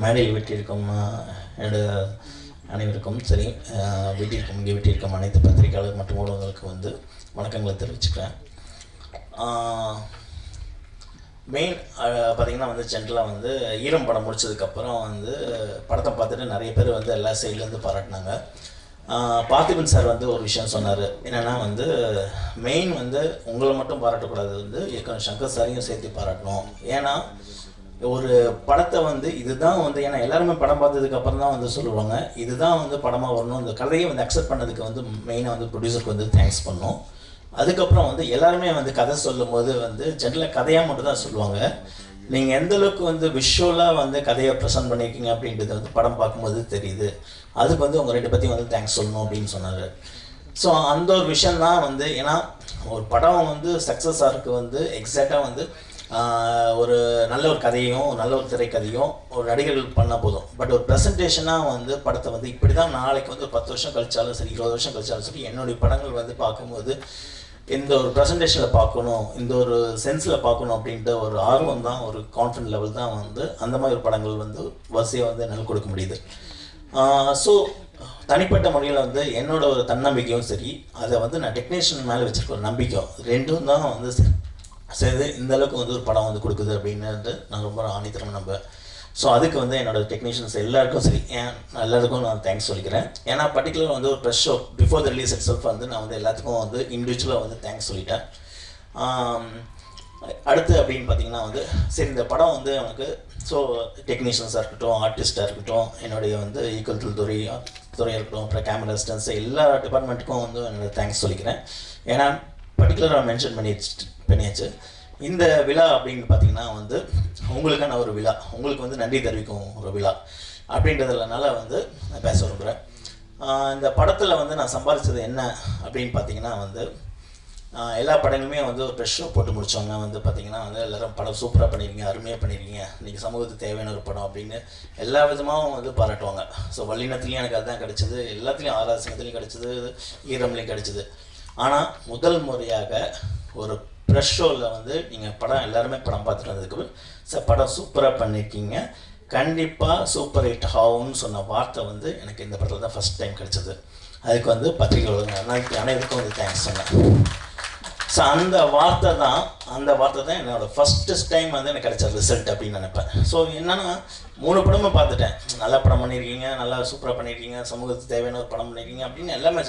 மேடையில் வீட்டிற்கும் என்னோட அனைவருக்கும் சரி வீட்டிற்கும் இங்கே வீட்டிற்கும் அனைத்து பத்திரிகையாளர் மற்றும் ஊடகங்களுக்கு வந்து வணக்கங்களை தெரிவிச்சுக்கிறேன். மெயின் பார்த்திங்கன்னா வந்து ஜென்ரலாக வந்து ஈரம் படம் முடிச்சதுக்கப்புறம் வந்து படத்தை பார்த்துட்டு நிறைய பேர் வந்து எல்லா சைட்லேருந்து பாராட்டினாங்க. பார்த்திபன் சார் வந்து ஒரு விஷயம் சொன்னார். என்னென்னா வந்து மெயின் வந்து உங்களை மட்டும் பாராட்டக்கூடாது வந்து இயக்குனர் சங்கர் சாரையும் சேர்த்து பாராட்டணும். ஏன்னா ஒரு படத்தை வந்து இதுதான் வந்து ஏன்னா எல்லாருமே படம் பார்த்ததுக்கு அப்புறம் தான் வந்து சொல்லுவாங்க. இதுதான் வந்து படமாக வரணும். இந்த கதையை வந்து அக்செப்ட் பண்ணதுக்கு வந்து மெயினாக வந்து ப்ரொடியூசருக்கு வந்து தேங்க்ஸ் பண்ணணும். அதுக்கப்புறம் வந்து எல்லாருமே வந்து கதை சொல்லும் போது வந்து ஜென்ரலாக கதையாக மட்டும் தான் சொல்லுவாங்க. நீங்கள் எந்த அளவுக்கு வந்து விஷுவலாக வந்து கதையை ப்ரெசென்ட் பண்ணியிருக்கீங்க அப்படின்றது வந்து படம் பார்க்கும்போது தெரியுது. அதுக்கு வந்து உங்கள் ரெண்டு பற்றியும் வந்து தேங்க்ஸ் சொல்லணும் அப்படின்னு சொன்னார். ஸோ அந்த ஒரு விஷயந்தான் வந்து ஏன்னா ஒரு படம் வந்து சக்ஸஸ் ஆகிறதுக்கு வந்து எக்ஸாக்டாக வந்து ஒரு நல்ல ஒரு கதையும் நல்ல ஒரு திரைக்கதையும் ஒரு நடிகர்கள் பண்ணால் போதும். பட் ஒரு ப்ரெசன்டேஷனாக வந்து படத்தை வந்து இப்படி தான் நாளைக்கு வந்து பத்து வருஷம் கழிச்சாலும் சரி இருபது வருஷம் கழிச்சாலும் சரி என்னுடைய படங்கள் வந்து பார்க்கும்போது இந்த ஒரு ப்ரெசன்டேஷனில் பார்க்கணும் இந்த ஒரு சென்ஸில் பார்க்கணும் அப்படின்ற ஒரு ஆர்வம் தான் ஒரு கான்ஃபிடன்ட் லெவல் தான் வந்து அந்த மாதிரி ஒரு படங்கள் வந்து வரிசையாக வந்து என்னால் கொடுக்க முடியுது. ஸோ தனிப்பட்ட முறையில் வந்து என்னோட ஒரு தன்னம்பிக்கையும் சரி அதை வந்து நான் டெக்னீஷியன் மேலே வச்சுருக்க ஒரு நம்பிக்கையும் ரெண்டும் தான் வந்து சரி இந்த அளவுக்கு வந்து ஒரு படம் வந்து கொடுக்குது அப்படின்னு வந்து நான் ரொம்ப ஆணித்தரம் நம்ப. ஸோ அதுக்கு வந்து என்னோட டெக்னீஷியன்ஸ் எல்லாருக்கும் சரி. ஏன் எல்லாருக்கும் நான் தேங்க்ஸ் சொல்லிக்கிறேன். ஏன்னா பர்டிகுலர் வந்து ஒரு fresh show before the release itself வந்து நான் வந்து எல்லாத்துக்கும் வந்து இண்டிவிஜுவலாக வந்து தேங்க்ஸ் சொல்லிட்டேன். அடுத்து அப்படின்னு பார்த்தீங்கன்னா வந்து சரி இந்த படம் வந்து எனக்கு ஸோ டெக்னீஷியன்ஸாக இருக்கட்டும் ஆர்டிஸ்ட்டாக இருக்கட்டும் என்னுடைய வந்து ஈக்குவல் துறை துறையாக இருக்கட்டும் அப்புறம் கேமரா அசிஸ்டன்ஸ் எல்லா டிபார்ட்மெண்ட்டுக்கும் வந்து என்னோட தேங்க்ஸ் சொல்லிக்கிறேன். ஏன்னா பர்டிகுலராக மென்ஷன் பண்ணி பண்ணியாச்சு. இந்த விழா அப்படின்னு பார்த்தீங்கன்னா வந்து உங்களுக்கான ஒரு விழா. உங்களுக்கு வந்து நன்றி தெரிவிக்கும் ஒரு விழா. அப்படின்றதுனால வந்து நான் பேச விரும்புகிறேன் இந்த படத்தில் வந்து நான் சம்பாதிச்சது என்ன அப்படின்னு பார்த்தீங்கன்னா வந்து எல்லா படங்களுமே வந்து ஒரு ப்ரெஷ் போட்டு முடிச்சவங்க வந்து பார்த்தீங்கன்னா வந்து எல்லாரும் படம் சூப்பராக பண்ணியிருக்கீங்க அருமையாக பண்ணியிருக்கீங்க இன்றைக்கி சமூகத்துக்கு தேவையான ஒரு படம் அப்படின்னு எல்லா விதமாகவும் வந்து பாராட்டுவாங்க. ஸோ வல்லினத்துலேயும் எனக்கு அதுதான் கிடச்சிது எல்லாத்துலேயும் ஆராசனத்துலேயும் கிடச்சிது ஈரம்லேயும் கிடச்சிது. ஆனால் முதல் முறையாக ஒரு ப்ரெஷ் ஷோவில் வந்து நீங்கள் படம் எல்லாருமே படம் பார்த்துட்டு வந்ததுக்கு சார் படம் சூப்பராக பண்ணியிருக்கீங்க. கண்டிப்பாக சூப்பர் ஹிட் ஆகும்னு சொன்ன வார்த்தை வந்து எனக்கு இந்த படத்தில் தான் ஃபஸ்ட் டைம் கிடச்சிது. அதுக்கு வந்து பத்திரிகை அனைவருக்கும் வந்து தேங்க்ஸ் சொன்னேன். ஸோ அந்த வார்த்தை தான் அந்த வார்த்தை தான் என்னோடய ஃபஸ்ட்டு டைம் வந்து எனக்கு கிடைச்ச ரிசல்ட் அப்படின்னு நினைப்பேன். ஸோ என்னென்னா மூணு படமும் பார்த்துட்டேன். நல்ல படம் பண்ணியிருக்கீங்க நல்லா சூப்பராக பண்ணியிருக்கீங்க சமூகத்துக்கு தேவையான ஒரு படம் பண்ணியிருக்கீங்க அப்படின்னு எல்லாமே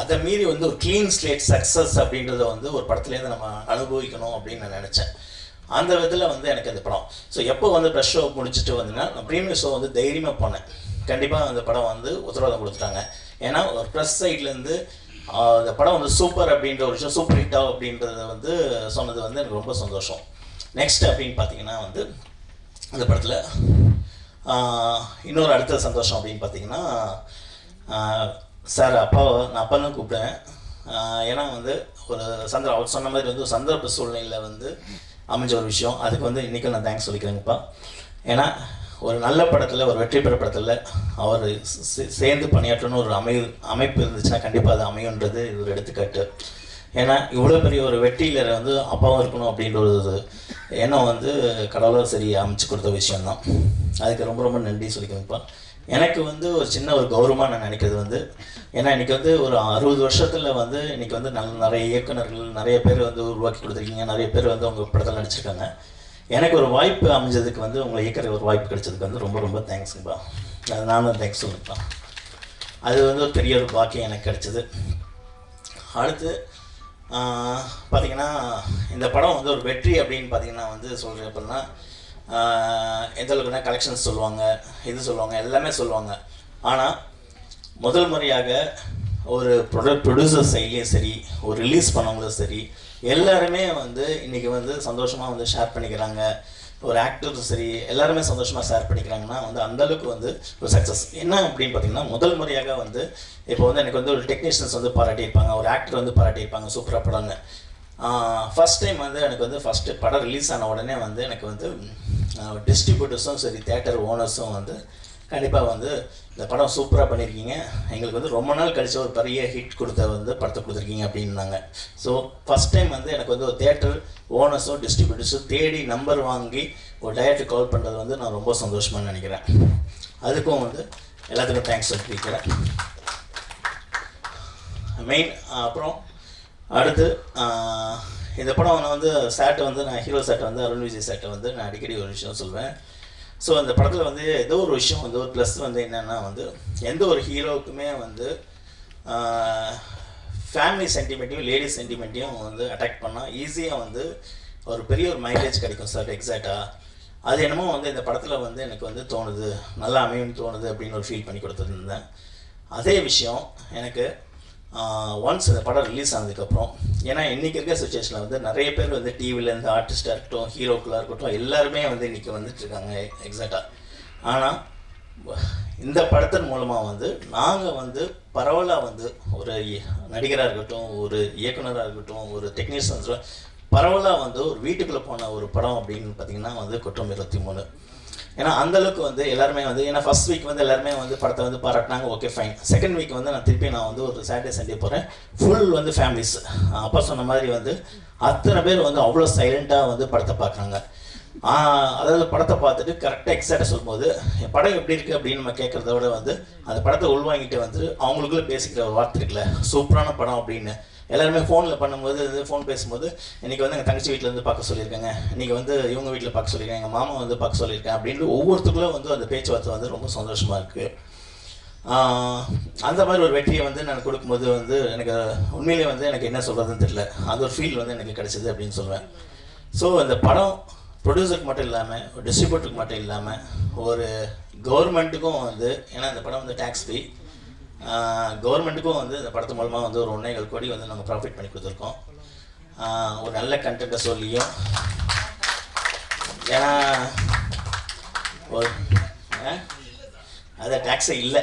அதை மீறி வந்து ஒரு க்ளீன் ஸ்லேட் சக்ஸஸ் அப்படின்றத வந்து ஒரு படத்துலேருந்து நம்ம அனுபவிக்கணும் அப்படின்னு நான் நினச்சேன். அந்த விதத்தில் வந்து எனக்கு அந்த படம். ஸோ எப்போ வந்து ப்ரெஷ் ஷோ முடிச்சுட்டு வந்தேன்னா நான் ப்ரீமியர் ஷோ வந்து தைரியமாக போனேன். கண்டிப்பாக அந்த படம் வந்து உத்தரவாதம் கொடுத்துட்டாங்க. ஏன்னா ஒரு ப்ரெஸ் சைட்லேருந்து அந்த படம் வந்து சூப்பர் அப்படின்ற ஒரு விஷயம் சூப்பர் ஹிட்டா அப்படின்றத வந்து சொன்னது வந்து எனக்கு ரொம்ப சந்தோஷம். நெக்ஸ்ட் அப்படின்னு பார்த்தீங்கன்னா வந்து அந்த படத்தில் இன்னொரு அடுத்த சந்தோஷம் அப்படின்னு பார்த்தீங்கன்னா சார் அப்பாவை நான் அப்பா தான் கூப்பிட்டேன் ஏன்னா வந்து ஒரு சந்தர்ப்பம் அவர் சொன்ன மாதிரி வந்து ஒரு சந்தர்ப்ப சூழ்நிலையில் வந்து அமைஞ்ச ஒரு விஷயம். அதுக்கு வந்து இன்றைக்கும் நான் தேங்க்ஸ் சொல்லிக்கிறேங்கப்பா. ஏன்னா ஒரு நல்ல படத்தில் ஒரு வெற்றி பெற படத்தில் அவர் சேர்ந்து பணியாற்றணும் ஒரு அமை அமைப்பு இருந்துச்சுன்னா கண்டிப்பாக அது அமையுன்றது இது ஒரு எடுத்துக்காட்டு. ஏன்னா இவ்வளோ பெரிய ஒரு வெற்றியில் வந்து அப்பாவும் இருக்கணும் அப்படின்ற ஒரு எண்ணம் வந்து கடவுளும் சரி அமைச்சு கொடுத்த விஷயம்தான். அதுக்கு ரொம்ப ரொம்ப நன்றி சொல்லிக்கிறேன்ப்பா எனக்கு வந்து ஒரு சின்ன ஒரு கௌரவமாக நான் நினைக்கிறது வந்து ஏன்னா இன்னைக்கு வந்து ஒரு அறுபது வருஷத்தில் வந்து இன்னைக்கு வந்து நல்ல நிறைய இயக்குனர்கள் நிறைய பேர் வந்து உருவாக்கி கொடுத்துருக்கீங்க நிறைய பேர் வந்து உங்கள் படத்தில் நடிச்சிருக்காங்க. எனக்கு ஒரு வாய்ப்பு அமைஞ்சதுக்கு வந்து உங்களை இயக்கிற ஒரு வாய்ப்பு கிடைச்சதுக்கு வந்து ரொம்ப ரொம்ப தேங்க்ஸுங்கப்பா அது நான் தேங்க்ஸ் சொல்லிப்பா அது வந்து ஒரு பெரிய ஒரு பாக்கியம் எனக்கு கிடைச்சது. அடுத்து பார்த்திங்கன்னா பார்த்தீங்கன்னா இந்த படம் வந்து ஒரு வெற்றி அப்படின்னு பார்த்தீங்கன்னா வந்து சொல்கிறேன் அப்படின்னா எந்த அளவுக்குனா கலெக்ஷன்ஸ் சொல்லுவாங்க இது சொல்லுவாங்க எல்லாமே சொல்லுவாங்க. ஆனால் முதல் முறையாக ஒரு ப்ரொடக்ட் ப்ரொடியூசர் சைட்லேயும் சரி ஒரு ரிலீஸ் பண்ணவங்களும் சரி எல்லாருமே வந்து இன்றைக்கி வந்து சந்தோஷமாக வந்து ஷேர் பண்ணிக்கிறாங்க. ஒரு ஆக்டர் சரி எல்லாருமே சந்தோஷமாக ஷேர் பண்ணிக்கிறாங்கன்னா வந்து அந்தளவுக்கு வந்து ஒரு சக்ஸஸ் என்ன அப்படின்னு பார்த்தீங்கன்னா முதல் முறையாக வந்து இப்போ வந்து எனக்கு வந்து ஒரு டெக்னீஷியன்ஸ் வந்து பாராட்டியிருப்பாங்க ஒரு ஆக்டர் வந்து பாராட்டியிருப்பாங்க சூப்பராக படம்னு. ஃபஸ்ட் டைம் வந்து எனக்கு வந்து ஃபஸ்ட்டு படம் ரிலீஸ் ஆன உடனே வந்து எனக்கு வந்து டிஸ்ட்ரிபியூட்டர்ஸும் சரி தேட்டர் ஓனர்ஸும் வந்து கண்டிப்பாக வந்து இந்த படம் சூப்பராக பண்ணியிருக்கீங்க எங்களுக்கு வந்து ரொம்ப நாள் கழித்து ஒரு பெரிய ஹிட் கொடுத்த வந்து படத்தை கொடுத்துருக்கீங்க அப்படின்னாங்க. ஸோ ஃபஸ்ட் டைம் வந்து எனக்கு வந்து ஒரு தேட்டர் ஓனர்ஸோ டிஸ்ட்ரிபியூட்டர்ஸோ தேடி நம்பர் வாங்கி ஒரு டயட்டுக்கு கால் பண்ணுறது வந்து நான் ரொம்ப சந்தோஷமாக நினைக்கிறேன். அதுக்கும் வந்து எல்லாத்துக்கும் தேங்க்ஸ் சொல்லிக்கிறேன் மெயின் அப்புறம் அடுத்து இந்த படம் நான் வந்து சேட்டை வந்து நான் ஹீரோ சேட்டை வந்து அருண் விஜய் சேட்டை வந்து நான் அடிக்கடி ஒரு விஷயம் சொல்வேன். ஸோ அந்த படத்தில் வந்து ஏதோ ஒரு விஷயம் வந்து ஒரு ப்ளஸ் வந்து என்னென்னா வந்து எந்த ஒரு ஹீரோவுக்குமே வந்து ஃபேமிலி சென்டிமெண்ட்டையும் லேடிஸ் சென்டிமெண்ட்டையும் வந்து அட்டாக் பண்ணால் ஈஸியாக வந்து ஒரு பெரிய ஒரு மைலேஜ் கிடைக்கும் சார் எக்ஸாக்டாக அது என்னமோ வந்து இந்த படத்தில் வந்து எனக்கு வந்து தோணுது. நல்லா அமையும்னு தோணுது அப்படின்னு ஒரு ஃபீல் பண்ணி கொடுத்துருந்தேன். அதே விஷயம் எனக்கு ஒன்ஸ் இந்த படம் ரிலீஸ் ஆனதுக்கப்புறம் ஏன்னா இன்றைக்கி இருக்க சுச்சுவேஷனில் வந்து நிறைய பேர் வந்து டிவிலேருந்து ஆர்டிஸ்டாக இருக்கட்டும் ஹீரோக்களாக இருக்கட்டும் எல்லாருமே வந்து இன்றைக்கி வந்துட்டுருக்காங்க எக்ஸாக்டாக ஆனால் இந்த படத்தின் மூலமாக வந்து நாங்கள் வந்து பரவலாக வந்து ஒரு நடிகராக இருக்கட்டும் ஒரு இயக்குனராக இருக்கட்டும் ஒரு டெக்னீஷியன்ஸ் பரவலாக வந்து ஒரு வீட்டுக்குள்ளே போன ஒரு படம் அப்படின்னு பார்த்தீங்கன்னா வந்து குற்றம் இருபத்தி மூணு. ஏன்னா அந்த அளவுக்கு வந்து எல்லாருமே வந்து ஏன்னா ஃபர்ஸ்ட் வீக் வந்து எல்லாருமே வந்து படத்தை வந்து பாராட்டினாங்க. ஓகே ஃபைன் செகண்ட் வீக் வந்து நான் திருப்பி நான் வந்து ஒரு சாட்டர்டே சண்டே போகிறேன் ஃபுல் வந்து ஃபேமிலிஸ் அப்பா சொன்ன மாதிரி வந்து அத்தனை பேர் வந்து அவ்வளோ சைலண்ட்டாக வந்து படத்தை பார்க்குறாங்க அதாவது படத்தை பார்த்துட்டு கரெக்டாக எக்ஸாக்டாக சொல்லும்போது என் படம் எப்படி இருக்குது அப்படின்னு நம்ம கேட்குறத விட வந்து அந்த படத்தை உள்வாங்கிட்டு வந்து அவங்களுக்குள்ள பேசிக்கிற ஒரு வார்த்தை இருக்குல்ல சூப்பரான படம் அப்படின்னு. எல்லாருமே ஃபோனில் பண்ணும்போது ஃபோன் பேசும்போது இன்றைக்கி வந்து எங்கள் தங்கச்சி வீட்டில் இருந்து பார்க்க சொல்லியிருக்காங்க. இன்றைக்கி வந்து இவங்க வீட்டில் பார்க்க சொல்லியிருக்காங்க எங்கள் மாமா வந்து பார்க்க சொல்லியிருக்கேன் அப்படின்னு ஒவ்வொருத்துக்குள்ளே வந்து அந்த பேச்சுவார்த்தை வந்து ரொம்ப சந்தோஷமாக இருக்குது அந்த மாதிரி ஒரு வெற்றியை வந்து நான் கொடுக்கும்போது வந்து எனக்கு உண்மையிலேயே வந்து எனக்கு என்ன சொல்கிறதுன்னு தெரியல. அது ஒரு ஃபீல் வந்து எனக்கு கிடைச்சிது அப்படின்னு சொல்லுவேன் ஸோ இந்த படம் ப்ரொடியூசருக்கு மட்டும் இல்லாமல் ஒரு டிஸ்ட்ரிபியூட்டருக்கு மட்டும் இல்லாமல் ஒரு கவர்மெண்ட்டுக்கும் வந்து ஏன்னா இந்த படம் வந்து டேக்ஸ் ஃப்ரீ கவர்மெண்ட்டுக்கும் வந்து இந்த படத்து மூலமாக வந்து ஒரு ஒன்றேகால் கோடி வந்து நாங்கள் ப்ராஃபிட் பண்ணி கொடுத்துருக்கோம். ஒரு நல்ல கண்டென்ட்டை சொல்லியும். ஏன்னா ஒரு அது டேக்ஸே இல்லை.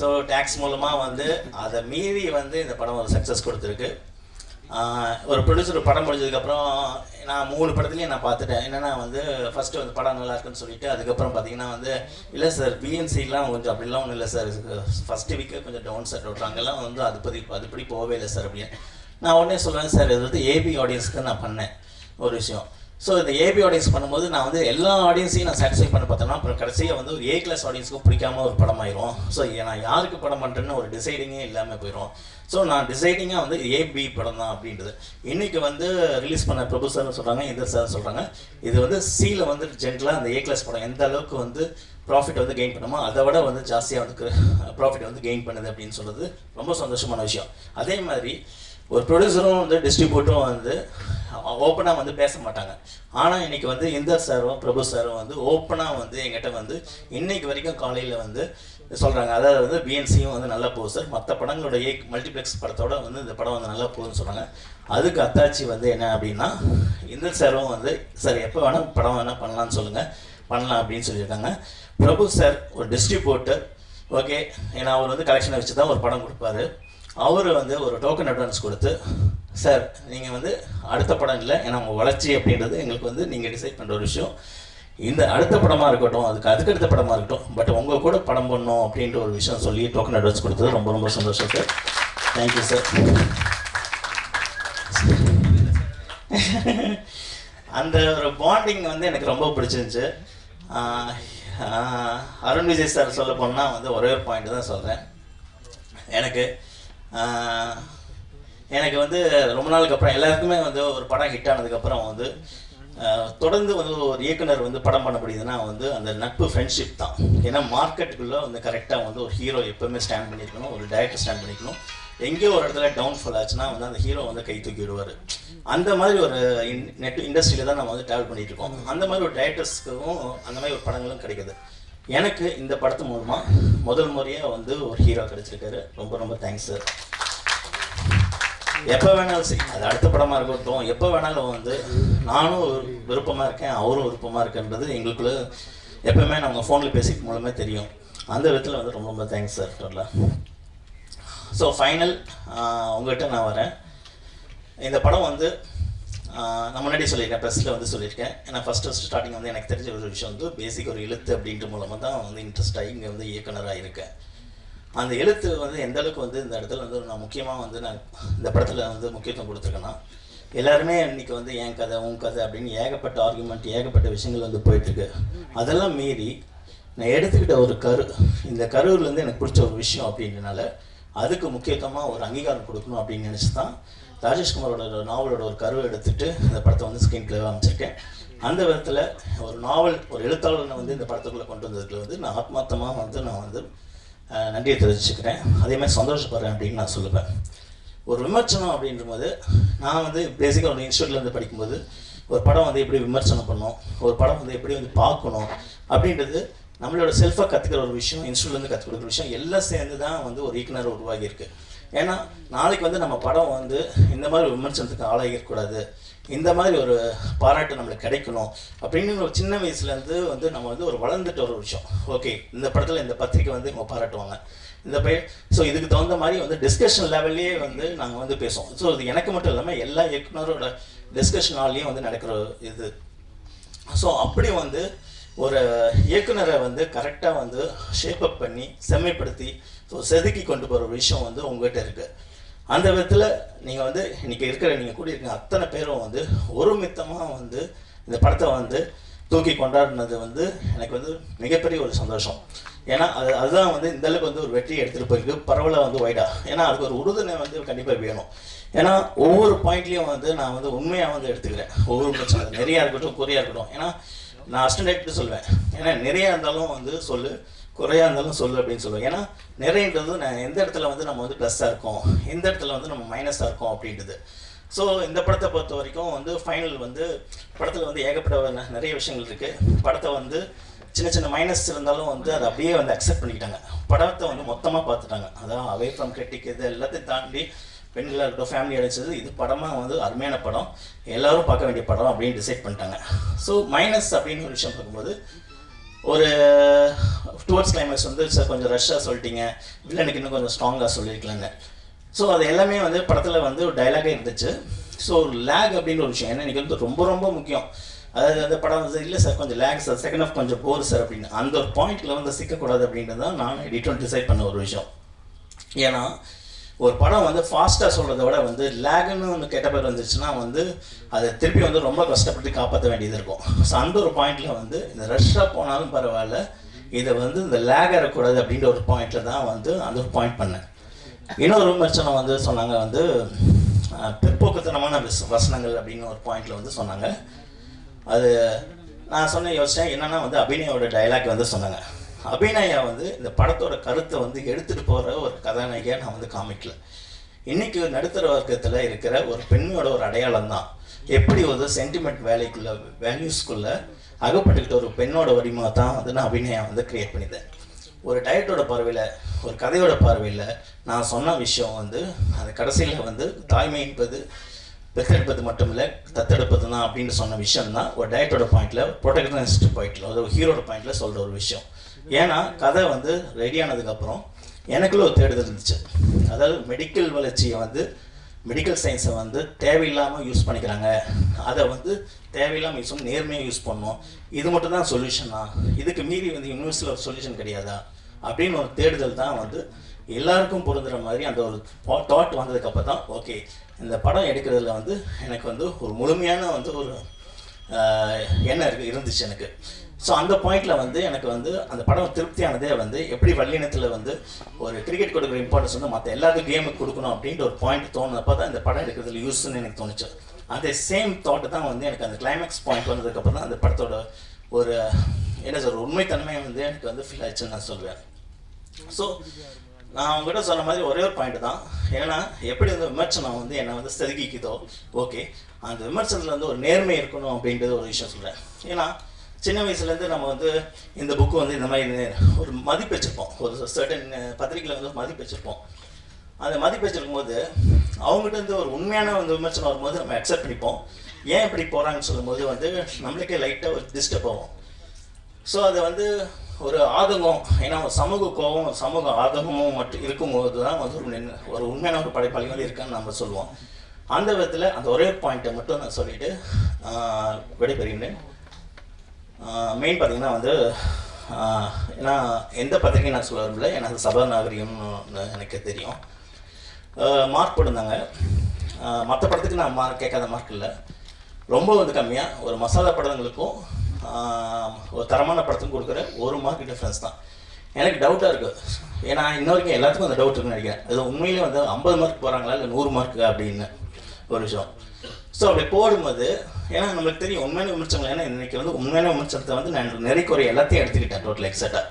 ஸோ டேக்ஸ் மூலமாக வந்து அதை மீறி வந்து இந்த படம் ஒரு சக்ஸஸ் கொடுத்துருக்கு. ஒரு ப்ரொடியூசர் படம் முடிஞ்சதுக்கப்புறம் நான் மூணு படத்துலையும் நான் பார்த்துட்டேன். என்னென்னா வந்து ஃபஸ்ட்டு வந்து படம் நல்லா இருக்குன்னு சொல்லிட்டு அதுக்கப்புறம் பார்த்தீங்கன்னா வந்து இல்லை சார் பிஎன்சிலாம் கொஞ்சம் அப்படிலாம் ஒன்றும் இல்லை சார் ஃபஸ்ட்டு வீக்கே கொஞ்சம் டவுன் செட் விட்றாங்கெல்லாம் வந்து அதுபடி அதுபடி போகவே இல்லை சார் அப்படின்னு. நான் உடனே சொல்லுவேன் சார் இது வந்து ஏபி ஆடியன்ஸ்க்கு நான் பண்ணேன். ஒரு விஷயம். ஸோ இந்த ஏபி ஆடியன்ஸ் பண்ணும்போது நான் வந்து எல்லா ஆடியன்ஸையும் நான் சாட்டிஸ்ஃபை பண்ண பார்த்தேன்னா அப்புறம் கடைசியாக வந்து ஒரு ஏ கிளாஸ் ஆடியன்ஸ்க்கும் பிடிக்காம ஒரு படம் ஆயிரும். ஸோ நான் யாருக்கு படம் பண்ணுறேன்னு ஒரு டிசைடிங்கே இல்லாமல் போயிடும் ஸோ நான் டிசைடிங்காக வந்து ஏபி படம் தான் அப்படின்றது. இன்றைக்கி வந்து ரிலீஸ் பண்ண பிரபு சொல்கிறாங்க இந்த சார் சொல்கிறாங்க இது வந்து சியில் வந்து ஜென்ரலாக அந்த ஏ கிளாஸ் படம் எந்த அளவுக்கு வந்து ப்ராஃபிட் வந்து கெயின் பண்ணுமோ அதை விட வந்து ஜாஸ்தியாக வந்து ப்ராஃபிட் வந்து கெயின் பண்ணுது அப்படின்னு சொல்கிறது ரொம்ப சந்தோஷமான விஷயம். அதே மாதிரி ஒரு ப்ரொடியூசரும் வந்து டிஸ்ட்ரிபியூட்டரும் வந்து ஓப்பனாக வந்து பேச மாட்டாங்க ஆனால் இன்னைக்கு வந்து இந்தர் சாரும் பிரபு சாரும் வந்து ஓப்பனாக வந்து எங்கிட்ட வந்து இன்னைக்கு வரைக்கும் காலையில் வந்து சொல்கிறாங்க அதாவது வந்து பிஎன்சியும் வந்து நல்லா போகுது சார் மற்ற படங்களோட ஏ மல்டிப்ளெக்ஸ் படத்தோட வந்து இந்த படம் வந்து நல்லா போகுதுன்னு சொல்கிறாங்க அதுக்கு அத்தாச்சி வந்து என்ன அப்படின்னா இந்தர் சாரும் வந்து சார் எப்போ வேணால் படம் வேணால் பண்ணலாம்னு சொல்லுங்கள் பண்ணலாம் அப்படின்னு சொல்லியிருக்காங்க. பிரபு சார் ஒரு டிஸ்ட்ரிபியூட்டர் ஓகே. ஏன்னா அவர் வந்து கலெக்ஷனை வச்சு தான் ஒரு படம் கொடுப்பாரு. அவர் வந்து ஒரு டோக்கன் அட்வான்ஸ் கொடுத்து சார் நீங்கள் வந்து அடுத்த படம் இல்லை ஏன்னா உங்கள் வளர்ச்சி அப்படின்றது எங்களுக்கு வந்து நீங்கள் டிசைட் பண்ணுற ஒரு விஷயம். இந்த அடுத்த படமாக இருக்கட்டும் அதுக்கு அதுக்கு அடுத்த படமாக இருக்கட்டும் பட் உங்கள் கூட படம் பண்ணணும் அப்படின்ற ஒரு விஷயம் சொல்லி டோக்கன் அட்வான்ஸ் கொடுத்தது ரொம்ப ரொம்ப சந்தோஷம் சார். தேங்க்யூ சார் அந்த ஒரு பாண்டிங் வந்து எனக்கு ரொம்ப பிடிச்சிருந்துச்சு. அருண் விஜய் சார் சொல்ல போனால் வந்து ஒரே ஒரு பாயிண்ட் தான் சொல்கிறேன் எனக்கு எனக்கு வந்து ரொம்ப நாளுக்கு அப்புறம் எல்லாருக்குமே வந்து ஒரு படம் ஹிட் ஆனதுக்கப்புறம் வந்து தொடர்ந்து வந்து ஒரு இயக்குனர் வந்து படம் பண்ண முடியுதுன்னா வந்து அந்த நட்பு ஃப்ரெண்ட்ஷிப் தான். ஏன்னா மார்க்கெட்டுக்குள்ளே வந்து கரெக்டாக வந்து ஒரு ஹீரோ எப்பவுமே ஸ்டாண்ட் பண்ணியிருக்கணும் ஒரு டேரக்டர் ஸ்டாண்ட் பண்ணிக்கணும் எங்கேயோ ஒரு இடத்துல டவுன்ஃபால் ஆச்சுன்னா வந்து அந்த ஹீரோ வந்து கை தூக்கி விடுவார். அந்த மாதிரி ஒரு நெட் இண்டஸ்ட்ரியில் தான் நம்ம வந்து ட்ராவல் பண்ணிட்டு இருக்கோம். அந்த மாதிரி ஒரு டேரக்டர்ஸ்க்கும் அந்த மாதிரி ஒரு படங்களும் கிடைக்குது. எனக்கு இந்த படத்து மூலமாக முதல் முறையாக வந்து ஒரு ஹீரோ கிடைச்சிருக்காரு. ரொம்ப ரொம்ப தேங்க்ஸ் சார் எப்போ வேணாலும் சரி அது அடுத்த படமாக இருக்கட்டும். எப்போ வேணாலும் வந்து நானும் விருப்பமாக இருக்கேன் அவரும் விருப்பமாக இருக்கன்றது எங்களுக்குள்ள எப்பவுமே நாங்கள் ஃபோனில் பேசிக்க மூலமே தெரியும். அந்த விதத்தில் வந்து ரொம்ப ரொம்ப தேங்க்ஸ் சார் டோட்டலாக ஸோ ஃபைனல் உங்கள்கிட்ட நான் வரேன். இந்த படம் வந்து நான் முன்னாடி சொல்லியிருக்கேன் ப்ரெஸ்ஸில் வந்து சொல்லியிருக்கேன். ஏன்னா ஃபஸ்ட்டு ஃபஸ்ட் ஸ்டார்டிங் வந்து எனக்கு தெரிஞ்ச ஒரு விஷயம் வந்து பேசிக் ஒரு எழுத்து அப்படின்ற மூலமாக தான் வந்து இன்ட்ரெஸ்ட் ஆகி இங்கே வந்து இயக்குனராக இருக்கேன். அந்த எழுத்து வந்து எந்த அளவுக்கு வந்து இந்த இடத்துல வந்து நான் முக்கியமாக வந்து நான் இந்த படத்தில் வந்து முக்கியத்துவம் கொடுத்துருக்கேன்னா எல்லாருமே இன்னைக்கு வந்து என் கதை உன் கதை அப்படின்னு ஏகப்பட்ட ஆர்குமெண்ட் ஏகப்பட்ட விஷயங்கள் வந்து போயிட்டுருக்கு. அதெல்லாம் மீறி நான் எடுத்துக்கிட்ட ஒரு கரு இந்த கருவிலேருந்து எனக்கு பிடிச்ச ஒரு விஷயம் அப்படின்றனால அதுக்கு முக்கியத்துவமாக ஒரு அங்கீகாரம் கொடுக்கணும் அப்படின்னு நினச்சி தான் ராஜேஷ்குமாரோட ஒரு நாவலோட ஒரு கருவை எடுத்துட்டு இந்த படத்தை வந்து ஸ்க்ரீன் பிளேவாக அமைச்சிருக்கேன். அந்த விதத்தில் ஒரு நாவல் ஒரு எழுத்தாளனை வந்து இந்த படத்துக்குள்ளே கொண்டு வந்ததுக்கு வந்து நான் ஆத்மார்த்தமாக வந்து நான் வந்து நன்றியை தெரிவிச்சுக்கிறேன். அதே மாதிரி சந்தோஷப்படுறேன் அப்படின்னு நான் சொல்லுவேன். ஒரு விமர்சனம் அப்படின்ற போது நான் வந்து பேசிக்காக ஒரு இன்ஸ்டியூட்லேருந்து படிக்கும்போது ஒரு படம் வந்து எப்படி விமர்சனம் பண்ணணும் ஒரு படம் வந்து எப்படி வந்து பார்க்கணும் அப்படின்றது நம்மளோட செல்ஃபாக கற்றுக்கிற ஒரு விஷயம் இன்ஸ்டியூட்லேருந்து கற்றுக் கொடுக்குற விஷயம் எல்லாம் சேர்ந்து தான் வந்து ஒரு இயக்குனர் உருவாகியிருக்கு. ஏன்னா நாளைக்கு வந்து நம்ம படம் வந்து இந்த மாதிரி விமர்சனத்துக்கு ஆளாகிடக்கூடாது இந்த மாதிரி ஒரு பாராட்டு நம்மளுக்கு கிடைக்கணும் அப்படின்னு ஒரு சின்ன வயசுலேருந்து வந்து நம்ம வந்து ஒரு வளர்ந்துட்டு ஒரு விஷயம். ஓகே இந்த படத்தில் இந்த பத்திரிக்கை வந்து இவங்க பாராட்டுவாங்க. இந்த பை ஸோ இதுக்கு தகுந்த மாதிரி வந்து டிஸ்கஷன் லெவல்லே வந்து நாங்கள் வந்து பேசுவோம். ஸோ இது எனக்கு மட்டும் இல்லாமல் எல்லா இயக்குனரோட டிஸ்கஷனாலேயும் வந்து நடக்கிற இது. ஸோ அப்படி வந்து ஒரு இயக்குனரை வந்து கரெக்டாக வந்து ஷேப் அப் பண்ணி செம்மைப்படுத்தி ஸோ செதுக்கி கொண்டு போகிற விஷயம் வந்து உங்ககிட்ட இருக்குது அந்த விதத்தில் நீங்கள் வந்து இன்றைக்கி இருக்கிற நீங்கள் கூடியிருக்க அத்தனை பேரும் வந்து ஒருமித்தமாக வந்து இந்த படத்தை வந்து தூக்கி கொண்டாடினது வந்து எனக்கு வந்து மிகப்பெரிய ஒரு சந்தோஷம். ஏன்னா அது அதுதான் வந்து இந்த அளவுக்கு வந்து ஒரு வெற்றி எடுத்துகிட்டு போயிருக்கு. பரவலாக வந்து வைடா ஏன்னா அதுக்கு ஒரு உறுதுணை வந்து கண்டிப்பாக வேணும். ஏன்னா ஒவ்வொரு பாயிண்ட்லேயும் வந்து நான் வந்து உண்மையாக வந்து எடுத்துக்கிறேன். ஒவ்வொரு பிரச்சனை நிறையா இருக்கட்டும் குறையாக இருக்கட்டும். ஏன்னா நான் அஸ்டன்டேட் சொல்லுவேன். ஏன்னா நிறையா இருந்தாலும் வந்து சொல்லு. குறையா இருந்தாலும் சொல்லு அப்படின்னு சொல்லுவேன் ஏன்னா நிறையன்றது நான் எந்த இடத்துல வந்து நம்ம வந்து ப்ளஸ்ஸாக இருக்கோம்? எந்த இடத்துல வந்து நம்ம மைனஸாக இருக்கோம் அப்படின்றது. ஸோ இந்த படத்தை பொறுத்த வரைக்கும் வந்து ஃபைனல் வந்து படத்தில் வந்து ஏகப்பட்ட நிறைய விஷயங்கள் இருக்குது படத்தை வந்து சின்ன சின்ன மைனஸ் இருந்தாலும் வந்து அதை அப்படியே வந்து அக்செப்ட் பண்ணிக்கிட்டாங்க. படத்தை வந்து மொத்தமாக பார்த்துட்டாங்க. அதான் அவே ஃப்ரம் கிரிட்டிக் இது எல்லாத்தையும் தாண்டி பெண்களாக இருக்கட்டும் ஃபேமிலி அடைச்சது இது படமாக வந்து அருமையான படம். எல்லோரும் பார்க்க வேண்டிய படம் அப்படின்னு டிசைட் பண்ணிட்டாங்க. ஸோ மைனஸ் அப்படின்னு ஒரு விஷயம் பார்க்கும்போது ஒரு டுவர்ட்ஸ் கிளைமேக்ஸ் வந்து சார் கொஞ்சம் ரஷ்ஷாக சொல்லிட்டீங்க. வில்லனுக்கு இன்னும் கொஞ்சம் ஸ்ட்ராங்காக சொல்லியிருக்கலாங்க. ஸோ அது எல்லாமே வந்து படத்தில் வந்து ஒரு டைலாகே இருந்துச்சு. ஸோ லேக் அப்படின்னு ஒரு விஷயம். ஏன்னா எனக்கு வந்து ரொம்ப ரொம்ப முக்கியம். அதாவது அந்த படம் வந்து இல்லை சார் கொஞ்சம் லேக் சார் செகண்ட் ஆஃப் கொஞ்சம் போர் சார் அப்படின்னு. அந்த ஒரு பாயிண்ட்டில் வந்து சிக்கக்கூடாது அப்படின்றது தான் நான் எடிட்டோன் டிசைட் பண்ண ஒரு விஷயம். ஏன்னா ஒரு படம் வந்து ஃபாஸ்ட்டாக சொல்கிறத விட வந்து லேகுன்னு ஒன்று கெட்ட பேர் வந்துருச்சுன்னா வந்து அதை திருப்பி வந்து ரொம்ப கஷ்டப்பட்டு காப்பாற்ற வேண்டியது இருக்கும். ஸோ அந்த ஒரு பாயிண்டில் வந்து இந்த ரஷ்ஷாக போனாலும் பரவாயில்ல. இதை வந்து இந்த லேக் இருக்கக்கூடாது அப்படின்ற ஒரு பாயிண்டில் தான் வந்து அந்த ஒரு பாயிண்ட் பண்ணேன். இன்னொரு விமர்சனம் வந்து சொன்னாங்க வந்து பிற்போக்குத்தனமான விஸ் வசனங்கள் அப்படின்னு ஒரு பாயிண்டில் வந்து சொன்னாங்க. அது நான் சொன்ன யோசிச்சேன். என்னென்னா வந்து அபிநயோட டைலாக் வந்து சொன்னாங்க. அபிநயா வந்து இந்த படத்தோட கருத்தை வந்து எடுத்துட்டு போற ஒரு கதாநாயகியாக நான் வந்து காமிக்கல. இன்னைக்கு நடுத்தர வர்க்கத்தில் இருக்கிற ஒரு பெண்மையோட ஒரு அடையாளம் தான். எப்படி ஒரு சென்டிமெண்ட் வேலைக்குள்ள வேல்யூஸ்குள்ள அகப்பட்டுக்கிட்ட ஒரு பெண்ணோட வடிமா தான் வந்து நான் அபிநயா வந்து கிரியேட் பண்ணிட்டேன் ஒரு டயட்டோட பார்வையில் ஒரு கதையோட பார்வையில் நான் சொன்ன விஷயம் வந்து அது கடைசியில் வந்து தாய்மை என்பது பெத்தெடுப்பது மட்டும் இல்லை தத்தெடுப்பது தான் அப்படின்னு சொன்ன விஷயம் தான். ஒரு டயட்டோட பாயிண்டில் ப்ரொடக்டனிஸ்ட் பாயிண்டில் ஒரு ஹீரோட பாயிண்டில் சொல்கிற ஒரு விஷயம். ஏன்னா கதை வந்து ரெடி ஆனதுக்கப்புறம் எனக்குள்ள ஒரு தேடுதல் இருந்துச்சு. அதாவது மெடிக்கல் வளர்ச்சியை வந்து மெடிக்கல் சயின்ஸை வந்து தேவையில்லாமல் யூஸ் பண்ணிக்கிறாங்க. அதை வந்து தேவையில்லாமல் யூஸ் பண்ணி நேர்மையாக யூஸ் பண்ணணும். இது மட்டும் தான் சொல்யூஷனா இதுக்கு மீறி வந்து யூனிவர்ஸில் ஒரு சொல்யூஷன் கிடையாதா? அப்படின்னு ஒரு தேடுதல் தான் வந்து எல்லாருக்கும் பொருந்துகிற மாதிரி அந்த ஒரு தாட் வந்ததுக்கப்புறம் தான் ஓகே இந்த படம் எடுக்கிறதுல வந்து எனக்கு வந்து ஒரு முழுமையான வந்து ஒரு எண்ணம் இருக்கு இருந்துச்சு எனக்கு. ஸோ அந்த பாயிண்ட்டில் வந்து எனக்கு வந்து அந்த படம் திருப்தியானதே வந்து எப்படி வல்லினத்தில் வந்து ஒரு கிரிக்கெட் கொடுக்குற இம்பார்ட்டன்ஸ் வந்து மற்ற எல்லாத்துக்கும் கேமுக்கு கொடுக்கணும் அப்படின்ற ஒரு பாயிண்ட் தோணுனப்போ தான் இந்த படம் எடுக்கிறதுல யூஸ்ன்னு எனக்கு தோணுச்சு. அந்த சேம் தாட்டு தான் வந்து எனக்கு அந்த கிளைமேக்ஸ் பாயிண்ட் வந்ததுக்கப்புறம் தான் அந்த படத்தோட ஒரு என்ன சொல்ற உண்மைத்தன்மையை வந்து எனக்கு வந்து ஃபீல் ஆயிடுச்சுன்னு நான் சொல்வேன். ஸோ நான் அவங்ககிட்ட சொன்ன மாதிரி ஒரே ஒரு பாயிண்ட் தான். ஏன்னா எப்படி வந்து விமர்சனம் வந்து என்னை வந்து செதுக்கிக்குதோ ஓகே அந்த விமர்சனத்தில் வந்து ஒரு நேர்மை இருக்கணும் அப்படின்றது ஒரு விஷயம் சொல்கிறேன் ஏன்னா சின்ன வயசுலேருந்து நம்ம வந்து இந்த புக்கு வந்து இந்த மாதிரி ஒரு மதிப்பு வச்சுருப்போம். ஒரு சர்டன் பத்திரிக்கையில் வந்து மதிப்பு வச்சுருப்போம். அந்த மதிப்பு வச்சிருக்கும் போது அவங்ககிட்ட இருந்து ஒரு உண்மையான வந்து விமர்சனம் வரும்போது நம்ம அக்செப்ட் பண்ணிப்போம். ஏன் இப்படி போகிறாங்கன்னு சொல்லும்போது வந்து நம்மளுக்கே லைட்டாக ஒரு டிஸ்டர்ப் ஆகும். ஸோ அது வந்து ஒரு ஆதங்கம். ஏன்னா ஒரு சமூக கோபம் சமூக ஆதங்கமும் மட்டும் இருக்கும்போது தான் வந்து ஒரு ஒரு உண்மையான ஒரு படைப்பாளி வந்து இருக்கான்னு நம்ம சொல்லுவோம். அந்த விதத்தில் அந்த ஒரே பாயிண்ட்டை மட்டும் நான் சொல்லிவிட்டு விடைபெறுகிறேன் மெயின் பார்த்தீங்கன்னா வந்து ஆஹ், ஏன்னா எந்த பத்திரிகையும் நான் சொல்ல விரும்பல எனக்கு அது சபா நாகரிகம்னு எனக்கு தெரியும். மார்க் போட்டிருந்தாங்க. மற்ற படத்துக்கு நான் மார்க் கேட்காத மார்க் இல்லை. ரொம்ப வந்து கம்மியாக ஒரு மசாலா படங்களுக்கும் ஒரு தரமான படத்துக்கும் கொடுக்குற ஒரு மார்க் டிஃப்ரென்ஸ் தான். எனக்கு டவுட்டாக இருக்குது ஏன்னா இன்ன வரைக்கும் எல்லாத்துக்கும் அந்த டவுட் இருக்குன்னு நினைக்கிறேன். அது உண்மையிலே வந்து ஐம்பது மார்க் போகிறாங்களா இல்லை நூறு மார்க்கு அப்படின்னு ஒரு விஷயம். ஸோ அப்படி போடும்போது ஏன்னா நம்மளுக்கு தெரியும் உண்மையான விமர்சனங்கள் ஏன்னா இன்னைக்கு வந்து உண்மையான விமர்சனத்தை வந்து நான் நிறைய எல்லாத்தையும் எடுத்துக்கிட்டேன் டோட்டல் எக்ஸட்டாக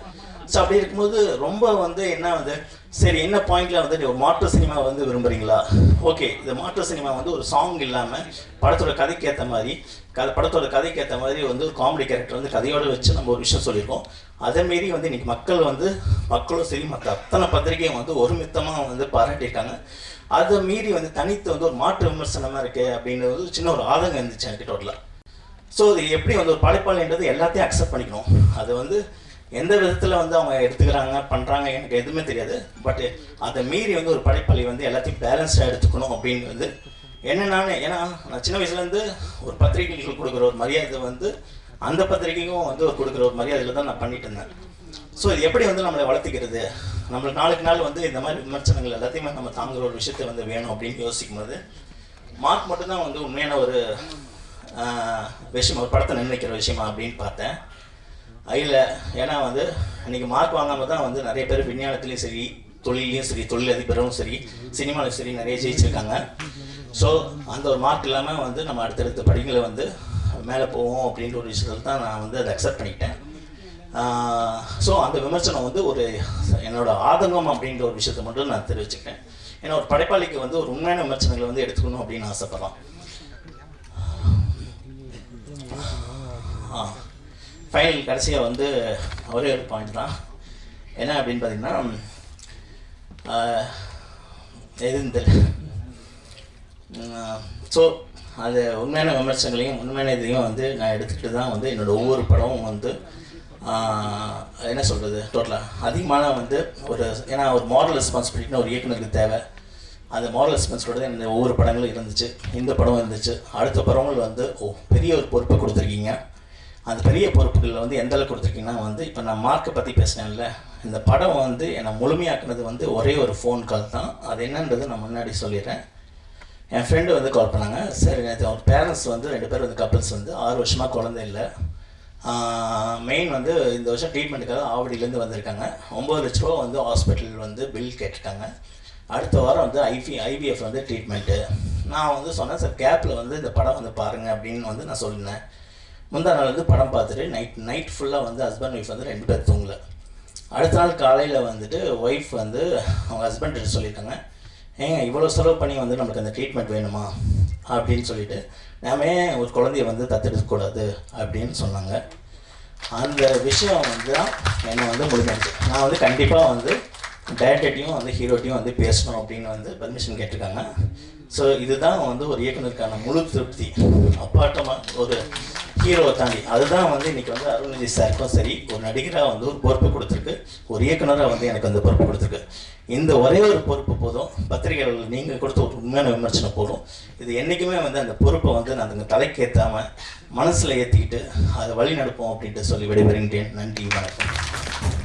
ஸோ அப்படி இருக்கும்போது ரொம்ப வந்து என்ன வந்து சரி என்ன பாயிண்ட்ல வந்து நீ ஒரு மாற்று சினிமா வந்து விரும்புறீங்களா? ஓகே இந்த மாற்று சினிமா வந்து ஒரு சாங் இல்லாமல் படத்தோட கதைக்கு ஏற்ற மாதிரி கதை படத்தோட கதைக்கு ஏற்ற மாதிரி வந்து ஒரு காமெடி கேரக்டர் வந்து கதையோடு வச்சு நம்ம ஒரு விஷயம் சொல்லியிருக்கோம். அதேமாரி வந்து இன்னைக்கு மக்கள் வந்து மக்களும் சரி மற்ற அத்தனை பத்திரிகையும் வந்து ஒருமித்தமாக வந்து பாராட்டியிருக்காங்க. அதை மீறி வந்து தனித்து வந்து ஒரு மாற்று விமர்சனமாக இருக்குது அப்படின்றது ஒரு சின்ன ஒரு ஆதங்கம் இருந்துச்சு எனக்கு டோட்டலாக ஸோ அது எப்படி வந்து ஒரு படைப்பாளின்றது எல்லாத்தையும் அக்செப்ட் பண்ணிக்கணும். அது வந்து எந்த விதத்தில் வந்து அவங்க எடுத்துக்கிறாங்க பண்ணுறாங்க எனக்கு எதுவுமே தெரியாது. பட் அதை மீறி வந்து ஒரு படைப்பாளி வந்து எல்லாத்தையும் பேலன்ஸ்டாக எடுத்துக்கணும் அப்படின்னு வந்து ஏன்னா நான் சின்ன வயசுலேருந்து ஒரு பத்திரிகைகளுக்கு கொடுக்குற ஒரு மரியாதை வந்து அந்த பத்திரிகைக்கும் வந்து ஒரு கொடுக்குற ஒரு மரியாதையில் தான் நான் பண்ணிட்டு இருந்தேன். ஸோ இது எப்படி வந்து நம்மளை வளர்த்துக்கிறது? நம்மளுக்கு நாளுக்கு நாள் வந்து இந்த மாதிரி விமர்சனங்கள் எல்லாத்தையுமே நம்ம தாங்குற ஒரு விஷயத்தை வந்து வேணும் அப்படின்னு யோசிக்கும் போது மார்க் மட்டும்தான் வந்து உண்மையான ஒரு விஷயம் ஒரு படத்தை நிர்ணயிக்கிற விஷயமா அப்படின்னு பார்த்தேன். இல்லை ஏன்னா வந்து இன்னைக்கு மார்க் வாங்காம தான் வந்து நிறைய பேர் விஞ்ஞானத்துலேயும் சரி தொழிலையும் சரி தொழிலதிபரும் சரி சினிமாவிலும் சரி நிறைய ஜெயிச்சிருக்காங்க. ஸோ அந்த ஒரு மார்க் இல்லாமல் வந்து நம்ம அடுத்தடுத்த படிகளை வந்து மேலே போவோம் அப்படின்ற ஒரு விஷயத்தில் தான் நான் வந்து அதை அக்செப்ட் பண்ணிக்கிட்டேன். ஸோ அந்த விமர்சனம் வந்து ஒரு என்னோட ஆதங்கம் அப்படின்ற ஒரு விஷயத்தை மட்டும் நான் தெரிவிச்சுக்கிறேன். ஏன்னா ஒரு படைப்பாளிக்கு வந்து ஒரு உண்மையான விமர்சனங்களை வந்து எடுத்துக்கணும் அப்படின்னு ஆசைப்பட்றோம் ஃபைனல் கடைசியாக வந்து ஒரே ஒரு பாயிண்ட் தான். என்ன அப்படின்னு பார்த்தீங்கன்னா எதுன்னு தெரியல ஸோ அது உண்மையான விமர்சனங்களையும் உண்மையான இதையும் வந்து நான் எடுத்துக்கிட்டு தான் வந்து என்னோடய ஒவ்வொரு படமும் வந்து என்ன சொல்கிறது டோட்டலாக அதிகமான வந்து ஒரு ஏன்னா ஒரு மாரல் ரெஸ்பான்சிபிலிட்டின்னு ஒரு இயக்குனருக்கு தேவை. அந்த மாரல் ரெஸ்பான்சிபிலிட்டி இந்த ஒவ்வொரு படங்களும் இருந்துச்சு. இந்த படம் இருந்துச்சு. அடுத்த படங்கள் வந்து ஓ பெரிய ஒரு பொறுப்பை கொடுத்துருக்கீங்க. அந்த பெரிய பொறுப்புகளில் வந்து எந்த அளவுக்கு கொடுத்துருக்கீங்கன்னா வந்து இப்போ நான் மார்க்கை பற்றி பேசினேன்ல இந்த படம் வந்து என்னை முழுமையாக்குனது வந்து ஒரே ஒரு ஃபோன் கால் தான். அது என்னன்றது நான் முன்னாடி சொல்லிடுறேன். என் ஃப்ரெண்டு வந்து கால் பண்ணாங்க. சரி நேற்று அவர் பேரண்ட்ஸ் வந்து ரெண்டு பேர் வந்து கப்பல்ஸ் வந்து ஆறு வருஷமாக குழந்தை இல்லை. மெயின் வந்து இந்த வருஷம் ட்ரீட்மெண்ட்டுக்காக ஆவடியிலேருந்து வந்திருக்காங்க. ஒம்பது லட்ச ரூபா வந்து ஹாஸ்பிட்டல் வந்து பில் கேட்டிருக்காங்க. அடுத்த வாரம் வந்து ஐபி ஐவிஎஃப் வந்து ட்ரீட்மெண்ட்டு நான் வந்து சொன்னேன் சார் கேப்பில் வந்து இந்த படம் வந்து பாருங்கள் அப்படின்னு வந்து நான் சொல்லியிருந்தேன் முந்தா நாள் வந்து படம் பார்த்துட்டு நைட் நைட் ஃபுல்லாக வந்து ஹஸ்பண்ட் ஒய்ஃப் வந்து ரெண்டு பேர் தூங்கல. அடுத்த நாள் காலையில் வந்துட்டு ஒய்ஃப் வந்து அவங்க ஹஸ்பண்ட் சொல்லியிருக்காங்க ஏங்க இவ்வளோ செலவு பண்ணி வந்து நமக்கு அந்த ட்ரீட்மெண்ட் வேணுமா? அப்படின்னு சொல்லிட்டு நாம ஏன் ஒரு குழந்தைய வந்து தத்தெடுக்கக்கூடாது அப்படின்னு சொன்னாங்க. அந்த விஷயம் வந்து தான் என்னை வந்து முழுமையாச்சு. நான் வந்து கண்டிப்பாக வந்து டேரக்டர்ட்டையும் வந்து ஹீரோட்டையும் வந்து பேசணும் அப்படின்னு வந்து பர்மிஷன் கேட்டிருக்காங்க. ஸோ இதுதான் வந்து ஒரு இயக்குனருக்கான முழு திருப்தி. அப்பாட்டமாக ஒரு ஹீரோவை தாண்டி அதுதான் வந்து இன்னைக்கு வந்து அருண்விஜய் சாருக்கும் சரி ஒரு நடிகராக வந்து ஒரு பொறுப்பு கொடுத்துருக்கு. ஒரு இயக்குனராக வந்து எனக்கு அந்த பொறுப்பு கொடுத்துருக்கு. இந்த ஒரே ஒரு பொறுப்பு போதும். பத்திரிகைகள் நீங்கள் கொடுத்த ஒரு உண்மையான விமர்சனம் போதும். இது என்றைக்குமே வந்து அந்த பொறுப்பை வந்து நான் அந்த தலைக்கு ஏற்றாமல் மனசில் ஏற்றிக்கிட்டு அதை வழி நடப்போம் அப்படின்ட்டு சொல்லி விடைபெறுகின்றேன். நன்றி வணக்கம்.